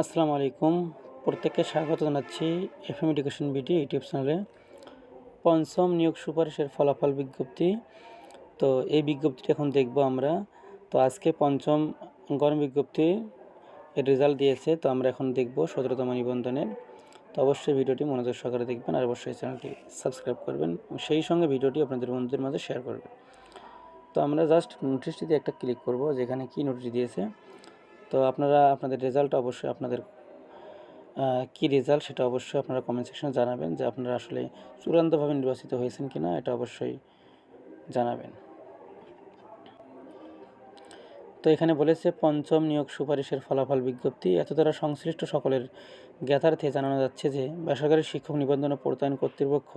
আসসালামু আলাইকুম। প্রত্যেককে স্বাগত জানাচ্ছি এফএম এডুকেশন বিডি ইউটিউব চ্যানেলে। পঞ্চম নিয়োগ সুপারিশের ফলাফল বিজ্ঞপ্তি। তো এই বিজ্ঞপ্তিটি এখন দেখব আমরা। তো আজকে পঞ্চম গণ বিজ্ঞপ্তি এর রেজাল্ট দিয়েছে। তো আমরা এখন দেখব সতেরোতম নিবন্ধনের। তো অবশ্যই ভিডিওটি মনোযোগ সহকারে দেখবেন আর অবশ্যই চ্যানেলটি সাবস্ক্রাইব করবেন। সেই সঙ্গে ভিডিওটি আপনাদের বন্ধুদের মাঝে শেয়ার করবেন। তো আমরা জাস্ট নোটিশটিতে একটা ক্লিক করব, যেখানে কি নোটিশ দিয়েছে? তো আপনারা, আপনাদের রেজাল্ট অবশ্যই আপনাদের কি রেজাল্ট সেটা অবশ্যই আপনারা কমেন্ট সেকশনে জানাবেন যে আপনারা আসলে চূড়ান্তভাবে নির্বাচিত হয়েছেন কি না এটা অবশ্যই জানাবেন। তো এখানে বলেছে, পঞ্চম নিয়োগ সুপারিশের ফলাফল বিজ্ঞপ্তি। এত দ্বারা সংশ্লিষ্ট সকলের জ্ঞাতার্থে জানানো যাচ্ছে যে, বেসরকারি শিক্ষক নিবন্ধন ও প্রত্যয়ন কর্তৃপক্ষ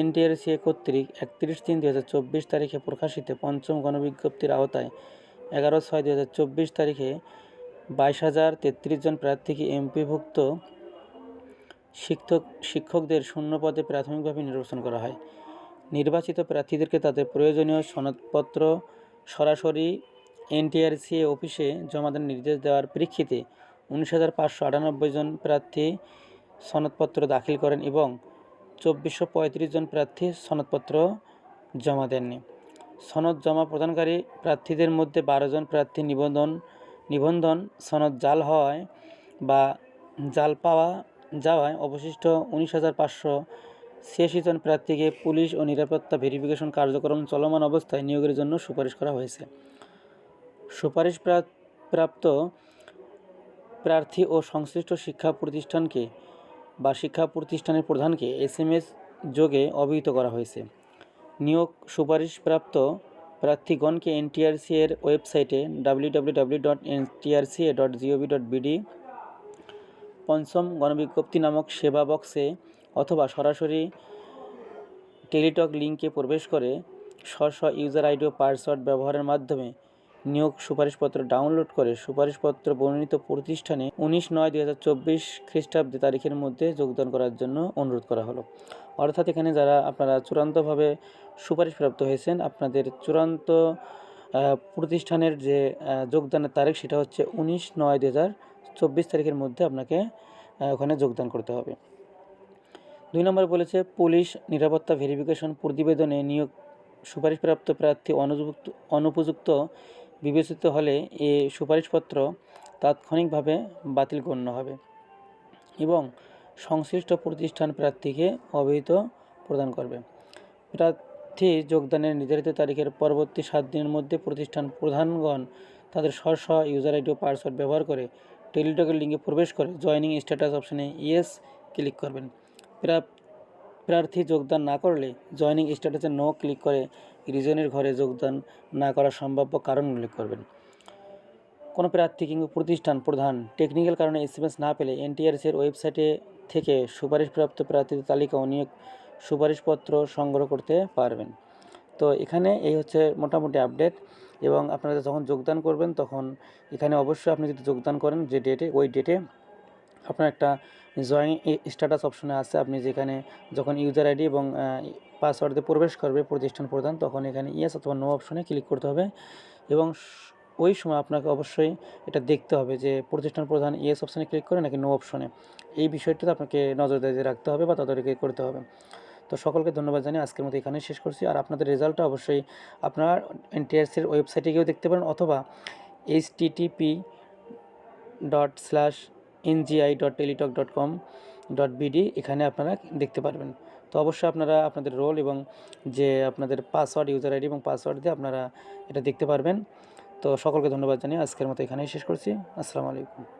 এনটিআরসিএ কর্তৃক একত্রিশ তিন দু তারিখে প্রকাশিত পঞ্চম গণবিজ্ঞপ্তির আওতায় এগারো ছয় দু হাজার চব্বিশ তারিখে বাইশ হাজার তেত্রিশ জন প্রার্থীকে এমপিভুক্ত শিক্ষক শিক্ষকদের শূন্য পদে প্রাথমিকভাবে নির্বাচন করা হয়। নির্বাচিত প্রার্থীদেরকে তাদের প্রয়োজনীয় সনদপত্র সরাসরি এনটিআরসি অফিসে জমা দেওয়ার নির্দেশ দেওয়ার প্রেক্ষিতে উনিশ হাজার পাঁচশো আটানব্বই জন প্রার্থী সনদপত্র দাখিল করেন এবং চব্বিশশো পঁয়ত্রিশ জন প্রার্থী সনদপত্র জমা দেননি। সনদ জমা প্রদানকারী প্রার্থীদের মধ্যে বারো জন প্রার্থী নিবন্ধন নিবন্ধন সনদ জাল হওয়ায় বা জাল পাওয়া যাওয়ায় অবশিষ্ট উনিশ হাজার পাঁচশো ছিয়াশি জন প্রার্থীকে পুলিশ ও নিরাপত্তা ভেরিফিকেশন কার্যক্রম চলমান অবস্থায় নিয়োগের জন্য সুপারিশ করা হয়েছে। সুপারিশ প্রাপ্ত প্রার্থী ও সংশ্লিষ্ট শিক্ষা প্রতিষ্ঠানকে বা শিক্ষা প্রতিষ্ঠানের প্রধানকে এস এম এস যোগে অবহিত করা হয়েছে। নিয়োগ সুপারিশপ্রাপ্ত প্রার্থীগণকে এনটিআরসি এর ওয়েবসাইটে WWW W W dot dot dot পঞ্চম গণবিজ্ঞপ্তি নামক সেবা বক্সে অথবা সরাসরি টেলিটক লিঙ্কে প্রবেশ করে স্ব স্ব ইউজার আইডি ও পাসওয়ার্ড ব্যবহারের মাধ্যমে নিয়োগ সুপারিশপত্র ডাউনলোড করে সুপারিশপত্র বর্ণিত প্রতিষ্ঠানে উনিশ নয় দুই হাজার চব্বিশ খ্রিস্টাব্দে তারিখের মধ্যে যোগদান করার জন্য অনুরোধ করা হলো। অর্থাৎ এখানে যারা আপনারা চূড়ান্তভাবে সুপারিশপ্রাপ্ত হয়েছেন, আপনাদের চূড়ান্ত প্রতিষ্ঠানের যে যোগদানের তারিখ সেটা হচ্ছে উনিশ নয় দু হাজার চব্বিশ তারিখের মধ্যে আপনাকে ওখানে যোগদান করতে হবে। দুই নম্বর বলেছে, পুলিশ নিরাপত্তা ভেরিফিকেশন প্রতিবেদনে নিয়োগ সুপারিশপ্রাপ্ত প্রার্থী অনুযুক্ত অনুপযুক্ত বিবেচিত হলে এ সুপারিশপত্র তাৎক্ষণিকভাবে বাতিল গণ্য হবে এবং সংশ্লিষ্ট প্রতিষ্ঠান প্রার্থীকে অবহিত প্রদান করবে। প্রার্থী যোগদানের নির্ধারিত তারিখের পরবর্তী সাত দিনের মধ্যে প্রতিষ্ঠান প্রধানগণ তাদের স্ব স্ব ইউজার আইডি ও পাসওয়ার্ড ব্যবহার করে টেলিটকের লিঙ্কে প্রবেশ করে জয়নিং স্ট্যাটাস অপশানে ইয়েস ক্লিক করবেন। প্রার্থী যোগদান না করলে জয়নিং স্ট্যাটাসে নো ক্লিক করে রিজনের ঘরে যোগদান না করার সম্ভাব্য কারণ উল্লেখ করবেন। কোনো প্রার্থী কিংবা প্রতিষ্ঠান, প্রধান, টেকনিক্যাল কারণে এস না পেলে এনটিআরসির ওয়েবসাইটে থেকে সুপারিশপ্রাপ্ত প্রার্থীদের তালিকা ও নিয়োগ সুপারিশপত্র সংগ্রহ করতে পারবেন। তো এখানে এই হচ্ছে মোটামুটি আপডেট এবং আপনারা যখন যোগদান করবেন তখন এখানে অবশ্যই আপনি যদি যোগদান করেন যে ডেটে, ওই ডেটে আপনার একটা জয়েন স্ট্যাটাস অপশনে আছে। আপনি যেখানে যখন ইউজার আইডি এবং পাসওয়ার্ড প্রবেশ করবে প্রতিষ্ঠান প্রধান, তখন এখানে ইয়েস অথবা নো অপশনে ক্লিক করতে হবে এবং ওই সময় আপনাকে অবশ্যই এটা দেখতে হবে যে প্রতিষ্ঠান প্রধান ইয়েস অপশানে ক্লিক করে নাকি নো অপশনে এই বিষয়টিতে আপনাকে নজরদারি রাখতে হবে বা তদারকি করতে হবে। তো সকলকে ধন্যবাদ জানিয়ে আজকের মতো এখানে শেষ করছি। আর আপনাদের রেজাল্টটা অবশ্যই আপনার এনটিআরসির ওয়েবসাইটে গিয়েও দেখতে পারেন অথবা H TTP dot slash NGI dot Teletalk dot com dot BD এখানে আপনারা দেখতে পারবেন। তো অবশ্যই আপনারা আপনাদের রোল এবং যে আপনাদের পাসওয়ার্ড ইউজার আইডি এবং পাসওয়ার্ড দিয়ে আপনারা এটা দেখতে পারবেন। তো সকলকে ধন্যবাদ জানিয়ে আজকের মতো এখানেই শেষ করছি। আসসালামু আলাইকুম।